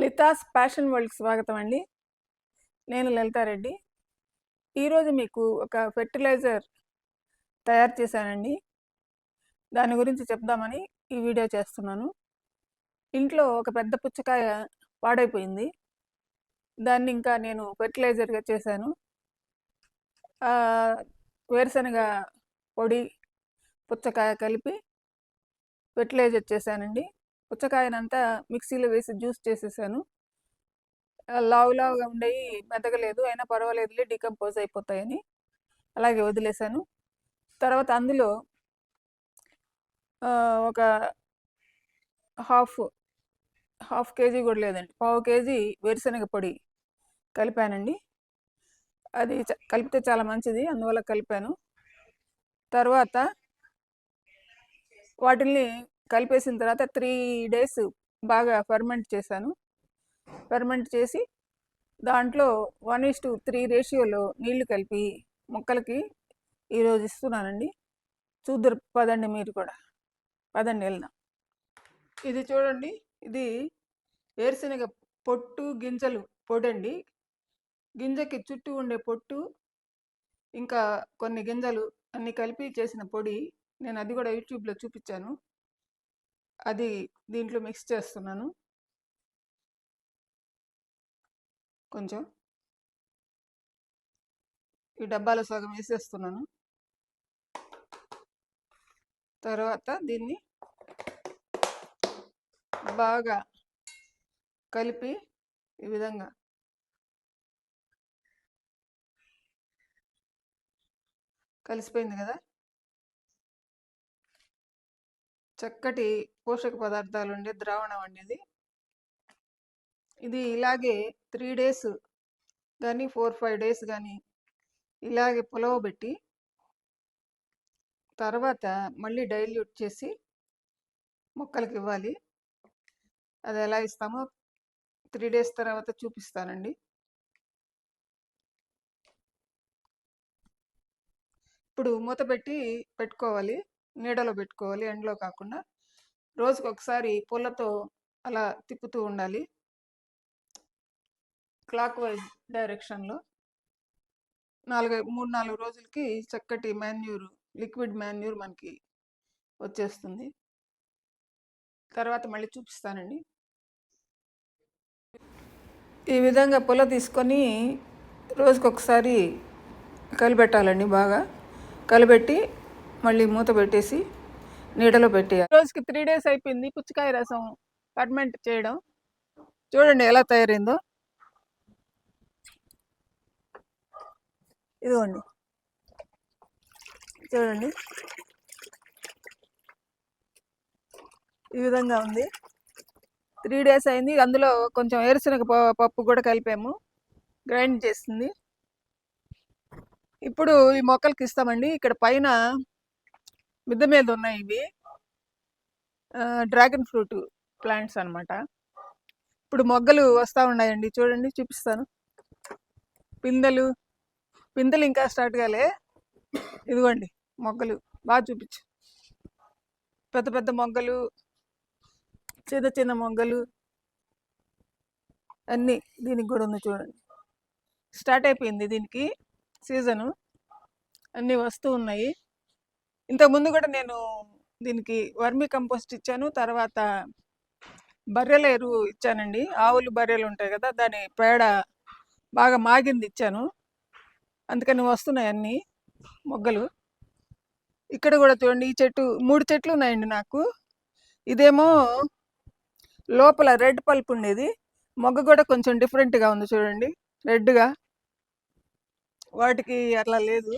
లితాస్ passion వరల్డ్కి స్వాగతం అండి. నేను లలితారెడ్డి ఈరోజు మీకు ఒక ఫెర్టిలైజర్ తయారు చేశానండి. దాని గురించి చెప్దామని ఈ వీడియో చేస్తున్నాను. ఇంట్లో ఒక పెద్ద పుచ్చకాయ పాడైపోయింది దాన్ని ఇంకా నేను ఫెర్టిలైజర్గా చేశాను. వేరుశనగ పొడి పుచ్చకాయ కలిపి ఫెర్టిలైజర్ చేశానండి. పుచ్చకాయనంతా మిక్సీలో వేసి జ్యూస్ చేసేసాను. లావు లావుగా ఉండేవి మెదగలేదు అయినా పర్వాలేదులే డికంపోజ్ అయిపోతాయని. అలాగే వదిలేశాను తర్వాత అందులో ఒక హాఫ్ హాఫ్ కేజీ కూడా లేదండి. పావు కేజీ వేరుశనగ పొడి కలిపానండి. అది చ- కలిపితే చాలా మంచిది అందువల్ల కలిపాను. తర్వాత వాటిల్ని కలిపేసిన తర్వాత త్రీ డేస్ బాగా ఫర్మెంట్ చేశాను. ఫర్మెంట్ చేసి దాంట్లో వన్ ఇస్ టు త్రీ రేషియోలో నీళ్ళు కలిపి మొక్కలకి ఈరోజు ఇస్తున్నానండి. చూద్దరు పదండి మీరు కూడా. పదండి వెళ్దాం. ఇది చూడండి. ఇది వేరుశనగ పొట్టు గింజలు పొడండి. గింజకి చుట్టూ ఉండే పొట్టు ఇంకా కొన్ని గింజలు అన్నీ కలిపి చేసిన పొడి నేను అది కూడా యూట్యూబ్లో చూపించాను. అది దీంట్లో మిక్స్ చేస్తున్నాను. కొంచెం. ఈ డబ్బాలో సగం వేసేస్తున్నాను. తర్వాత దీన్ని బాగా కలిపి ఈ విధంగా కలిసిపోయింది కదా? చక్కటి పోషక పదార్థాలు ఉండే ద్రావణం అనేది. ఇది ఇది ఇలాగే త్రీ డేస్ కానీ ఫోర్ ఫైవ్ డేస్ కానీ ఇలాగే పులవబెట్టి తర్వాత మళ్ళీ డైల్యూట్ చేసి మొక్కలకి ఇవ్వాలి. అది ఎలా ఇస్తామో త్రీ డేస్ తర్వాత చూపిస్తానండి. ఇప్పుడు మూత పెట్టి పెట్టుకోవాలి. నీడలో పెట్టుకోవాలి. ఎండలో కాకుండా రోజుకొకసారి ఒకసారి అలా తిప్పుతూ ఉండాలి. క్లాక్ వైజ్ డైరెక్షన్లో నాలుగు మూడు నాలుగు రోజులకి చక్కటి మాన్యూర్ లిక్విడ్ మాన్యూర్ మనకి వచ్చేస్తుంది. తర్వాత మళ్ళీ చూపిస్తానండి. ఈ విధంగా పొల తీసుకొని రోజుకొకసారి కలిపెట్టాలండి బాగా. కలిపెట్టి మళ్ళీ మూత పెట్టేసి నీడలో పెట్టేయాలి. రోజుకి త్రీ డేస్ అయిపోయింది. పుచ్చకాయ రసం ఫర్మెంట్ చేయడం. చూడండి ఎలా తయారైందో. ఇదిగోండి. చూడండి. ఈ విధంగా ఉంది. త్రీ డేస్ అయింది. అందులో కొంచెం ఏరుశనగ ప- పప్పు కూడా కలిపాము. గ్రైండ్ చేసింది. ఇప్పుడు ఈ మొక్కలకి ఇస్తామండి. ఇక్కడ పైన మిద్దె మీద ఉన్నాయి ఇవి డ్రాగన్ ఫ్రూట్ ప్లాంట్స్ అనమాట ఇప్పుడు మొగ్గలు వస్తూ ఉన్నాయండి. చూడండి చూపిస్తాను. పిందెలు పిందెలు ఇంకా స్టార్ట్ కాలే. ఇదిగోండి మొగ్గలు. బాగా చూపించు. పెద్ద పెద్ద మొగ్గలు చిన్న చిన్న మొగ్గలు అన్నీ దీనికి కూడా ఉంది చూడండి. స్టార్ట్ అయిపోయింది దీనికి సీజను. అన్నీ వస్తూ ఉన్నాయి. ఇంతకుముందు కూడా నేను దీనికి వర్మి కంపోస్ట్ ఇచ్చాను. తర్వాత బర్రెల ఎరువు ఇచ్చానండి. ఆవులు బర్రెలు ఉంటాయి కదా దాని పేడ బాగా మాగింది ఇచ్చాను. అందుకని వస్తున్నాయి అన్నీ మొగ్గలు. ఇక్కడ కూడా చూడండి ఈ చెట్టు మూడు చెట్లు ఉన్నాయండి నాకు. ఇదేమో లోపల రెడ్ పల్ప్ ఉండేది. మొగ్గ కూడా కొంచెం డిఫరెంట్గా ఉంది చూడండి రెడ్గా. వాటికి అట్లా లేదు.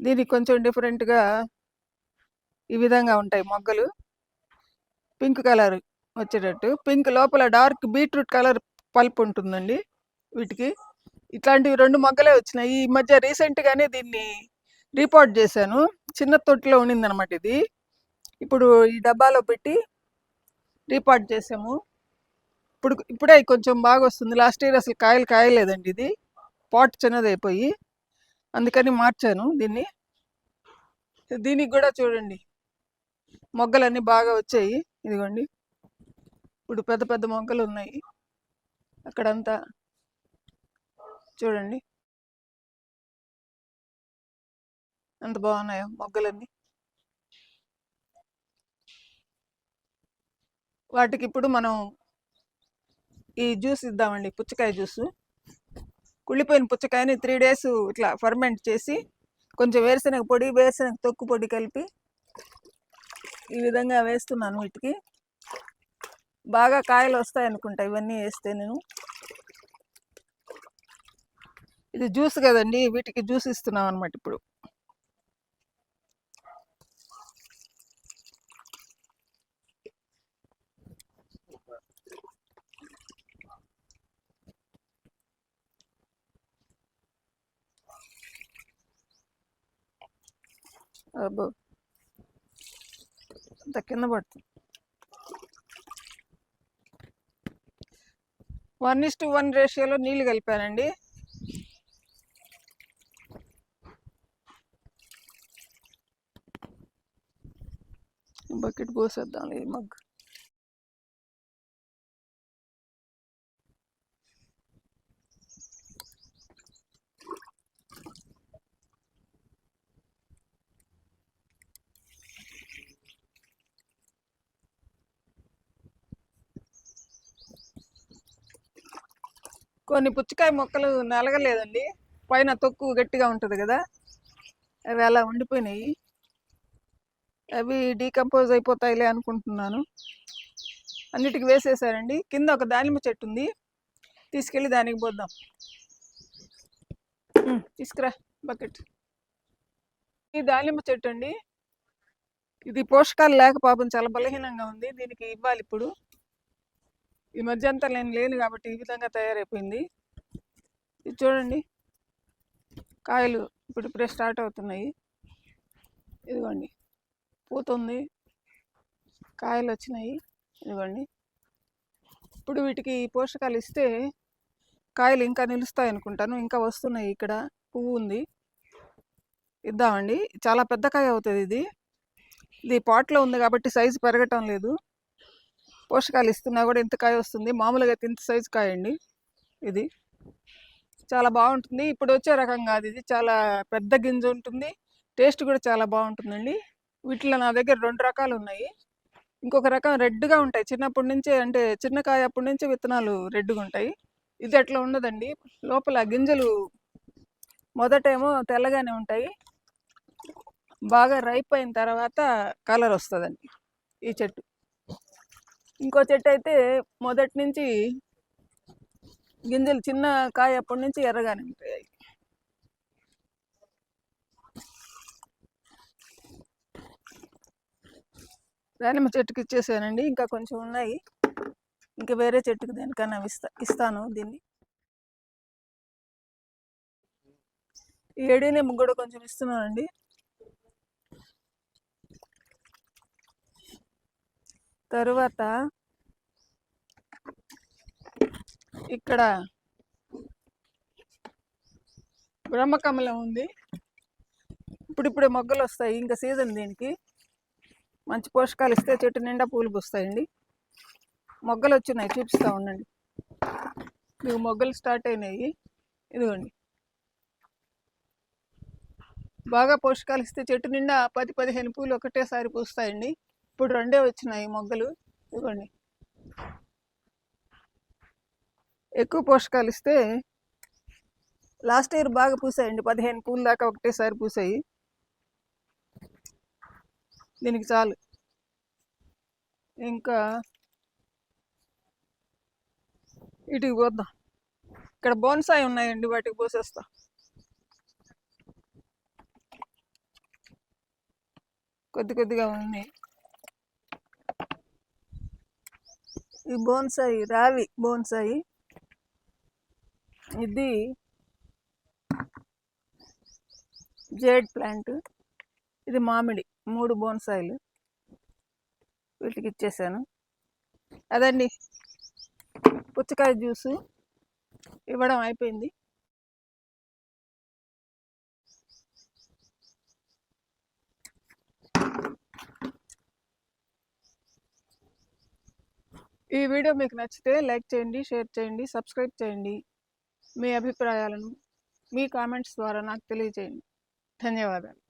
దీనికి కొంచెం డిఫరెంట్గా ఈ విధంగా ఉంటాయి మొగ్గలు. పింక్ కలర్ వచ్చేటట్టు. పింక్ లోపల డార్క్ బీట్రూట్ కలర్ పల్ప్ ఉంటుందండి వీటికి. ఇట్లాంటివి రెండు మొగ్గలే వచ్చినాయి. ఈ మధ్య రీసెంట్గానే దీన్ని రీపోర్ట్ చేశాను. చిన్న తొట్టిలో ఉండిందనమాట ఇది. ఇప్పుడు ఈ డబ్బాలో పెట్టి రిపోర్ట్ చేసాము. ఇప్పుడు ఇప్పుడే కొంచెం బాగా వస్తుంది లాస్ట్ ఇయర్ అసలు కాయలు కాయలేదండి ఇది. పాట్ చిన్నదైపోయి. అందుకని మార్చాను దీన్ని. దీనికి కూడా చూడండి. మొగ్గలన్నీ బాగా వచ్చాయి. ఇదిగోండి. ఇప్పుడు పెద్ద పెద్ద మొగ్గలు ఉన్నాయి. అక్కడంతా చూడండి. ఎంత బాగున్నాయో మొగ్గలన్నీ. వాటికి ఇప్పుడు మనం ఈ జ్యూస్ ఇద్దామండి. పుచ్చకాయ జ్యూస్. కుళ్ళిపోయిన పుచ్చకాయని త్రీ డేస్ ఇట్లా ఫర్మెంట్ చేసి కొంచెం వేరుశనగ పొడి వేరుశనగ తొక్కు పొడి కలిపి ఈ విధంగా వేస్తున్నాను వీటికి. బాగా కాయలు వస్తాయి అనుకుంటా ఇవన్నీ వేస్తే నేను. ఇది జ్యూస్ కదండి వీటికి జ్యూస్ ఇస్తున్నాం అనమాట ఇప్పుడు. అబ్బో అంత కింద పడుతుంది వన్ ఇస్ టు వన్ రేషియోలో నీళ్ళు కలిపానండి. బకెట్ పోసేద్దాం ఈ మగ్గు. కొన్ని పుచ్చకాయ మొక్కలు నలగలేదండి. పైన తొక్కు గట్టిగా ఉంటుంది కదా. అవి అలా ఉండిపోయినాయి. అవి డీకంపోజ్ అయిపోతాయిలే అనుకుంటున్నాను. అన్నిటికి వేసేసారండి. కింద ఒక దానిమ్మ చెట్టు ఉంది. తీసుకెళ్ళి దానికి పోద్దాం. తీసుకురా బకెట్. ఈ దానిమ్మ చెట్టు అండి. ఇది పోషకాలు లేక పాపం చాలా బలహీనంగా ఉంది. దీనికి ఇవ్వాలి ఇప్పుడు. ఈ మధ్య అంతా నేను లేను కాబట్టి ఈ విధంగా తయారైపోయింది. ఇది చూడండి. కాయలు ఇప్పుడు ఇప్పుడే స్టార్ట్ అవుతున్నాయి. ఇదిగోండి. పూతుంది. కాయలు వచ్చినాయి. ఇదిగోండి. ఇప్పుడు వీటికి పోషకాలు ఇస్తే కాయలు ఇంకా నిలుస్తాయి అనుకుంటాను. ఇంకా వస్తున్నాయి ఇక్కడ. పువ్వు ఉంది. ఇద్దామండి. చాలా పెద్ద కాయ అవుతుంది ఇది. ఇది పాట్లో ఉంది కాబట్టి సైజు పెరగటం లేదు. పోషకాలు ఇస్తున్నా కూడా ఇంత కాయ వస్తుంది. మామూలుగా ఇంత సైజు కాయ అండి ఇది. చాలా బాగుంటుంది. ఇప్పుడు వచ్చే రకం కాదు ఇది. చాలా పెద్ద గింజ ఉంటుంది. టేస్ట్ కూడా చాలా బాగుంటుందండి. వీటిలో నా దగ్గర రెండు రకాలు ఉన్నాయి. ఇంకొక రకం రెడ్గా ఉంటాయి. చిన్నప్పటి నుంచే అంటే చిన్న కాయ అప్పటి నుంచే విత్తనాలు రెడ్గా ఉంటాయి. ఇది అట్లా ఉండదండి. లోపల గింజలు మొదటేమో తెల్లగానే ఉంటాయి. బాగా రైప్ అయిన తర్వాత కలర్ వస్తుందండి ఈ చెట్టు. ఇంకో చెట్టు అయితే మొదటి నుంచి గింజలు చిన్న కాయ అప్పటి నుంచి ఎర్రగానే ఉంటాయి దానిమ్మ చెట్టుకి ఇచ్చేసానండి. ఇంకా కొంచెం ఉన్నాయి. ఇంకా వేరే చెట్టుకి దేనికైనా ఇస్తా ఇస్తాను దీన్ని. ఈ ఏడీనేమో కూడా కొంచెం ఇస్తున్నానండి. తరువాత ఇక్కడ బ్రహ్మకమలం ఉంది. ఇప్పుడిప్పుడే మొగ్గలు వస్తాయి. ఇంకా సీజన్ దీనికి. మంచి పోషకాలు ఇస్తే చెట్టు నిండా పూలు పూస్తాయండి. మొగ్గలు వచ్చినాయి. చూపిస్తా ఉండండి. మీకు మొగ్గలు స్టార్ట్ అయినాయి. ఇదిగోండి. బాగా పోషకాలు ఇస్తే చెట్టు నిండా పది పదిహేను పూలు ఒకటేసారి పూస్తాయండి. ఇప్పుడు రెండే వచ్చినాయి మొగ్గలు. ఇదిగోండి. ఎక్కువ పోషకాలు ఇస్తే లాస్ట్ ఇయర్ బాగా పూసాయండి. పదిహేను పూలు దాకా ఒకటేసారి పూసాయి. దీనికి చాలు. ఇంకా ఇటుకి పోద్దాం. ఇక్కడ బోన్సాయి ఉన్నాయండి. వాటికి పోసేస్తా. కొద్ది కొద్దిగా ఉన్నాయి. ఈ బోన్సాయి రావి బోన్సాయి. ఇది జేడ్ ప్లాంట్. ఇది మామిడి మూడు బోన్సాయిలు. వీటికి ఇచ్చేసాను. అదండి. పుచ్చకాయ జ్యూసు. ఇవ్వడం అయిపోయింది. ఈ వీడియో మీకు నచ్చితే లైక్ చేయండి షేర్ చేయండి సబ్స్క్రైబ్ చేయండి. మీ అభిప్రాయాలను మీ కామెంట్స్ ద్వారా నాకు తెలియజేయండి. ధన్యవాదాలు.